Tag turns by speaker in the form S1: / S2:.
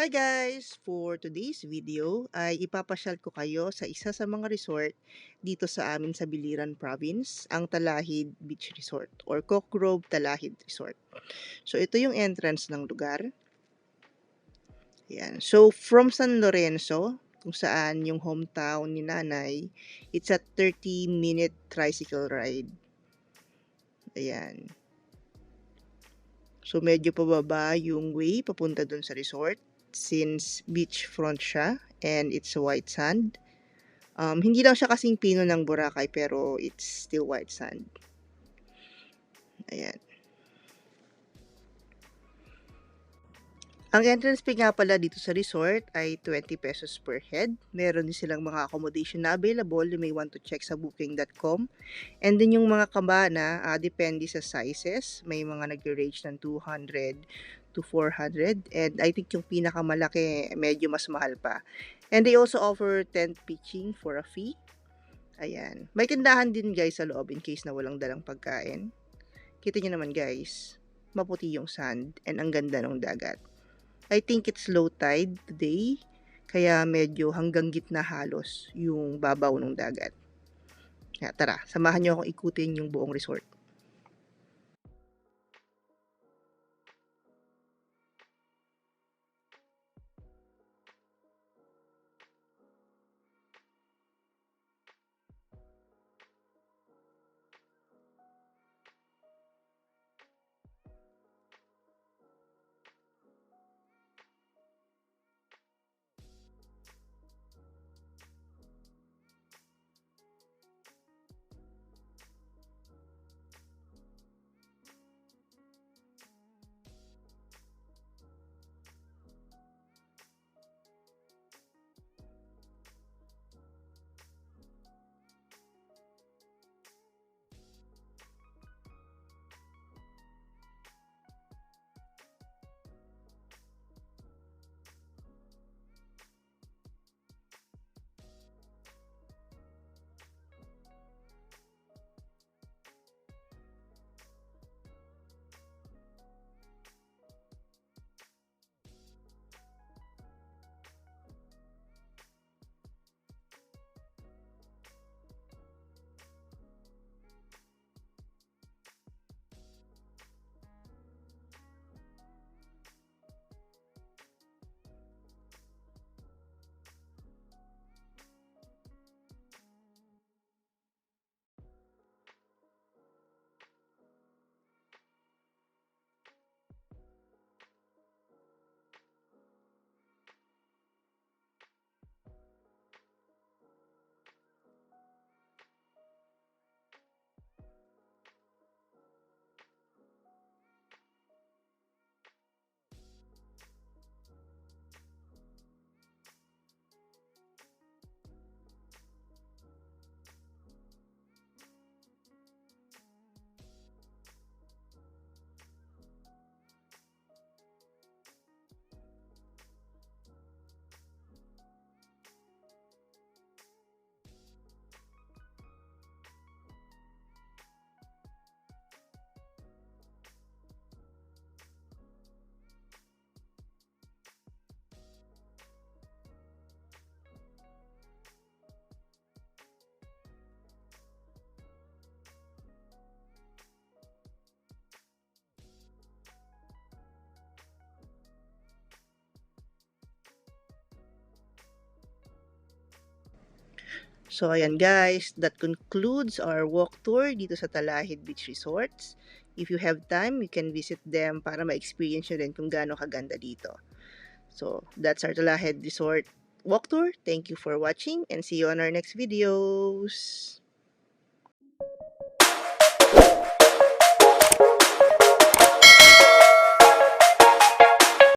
S1: Hi guys! For today's video ay ipapasyal ko kayo sa isa sa mga resort dito sa amin sa Biliran Province, ang Talahid Beach Resort or Cock Grove Talahid Resort. So ito yung entrance ng lugar. Ayan. So from San Lorenzo, kung saan yung hometown ni nanay, it's a 30 minute tricycle ride. Ayan. So medyo pababa yung way papunta dun sa resort since beachfront siya and it's white sand. Um, hindi lang siya kasing pino ng Boracay pero it's still white sand. Ayan. Ang entrance fee nga pala dito sa resort ay 20 pesos per head. Meron din silang mga accommodation na available. You may want to check sa booking.com. And then yung mga kabana, uh, depende sa sizes. May mga nag-range ng 200 to 400. And I think yung pinakamalaki, medyo mas mahal pa. And they also offer tent pitching for a fee. Ayan. May tindahan din guys sa loob in case na walang dalang pagkain. Kita nyo naman guys, maputi yung sand and ang ganda ng dagat. I think it's low tide today, kaya medyo hanggang gitna halos yung babaw ng dagat. Kaya tara, samahan nyo akong ikutin yung buong resort. So, ayan guys, that concludes our walk tour dito sa Talahid Beach Resorts. If you have time, you can visit them para ma-experience nyo rin kung gaano kaganda dito. So, that's our Talahid Resort walk tour. Thank you for watching and see you on our next videos.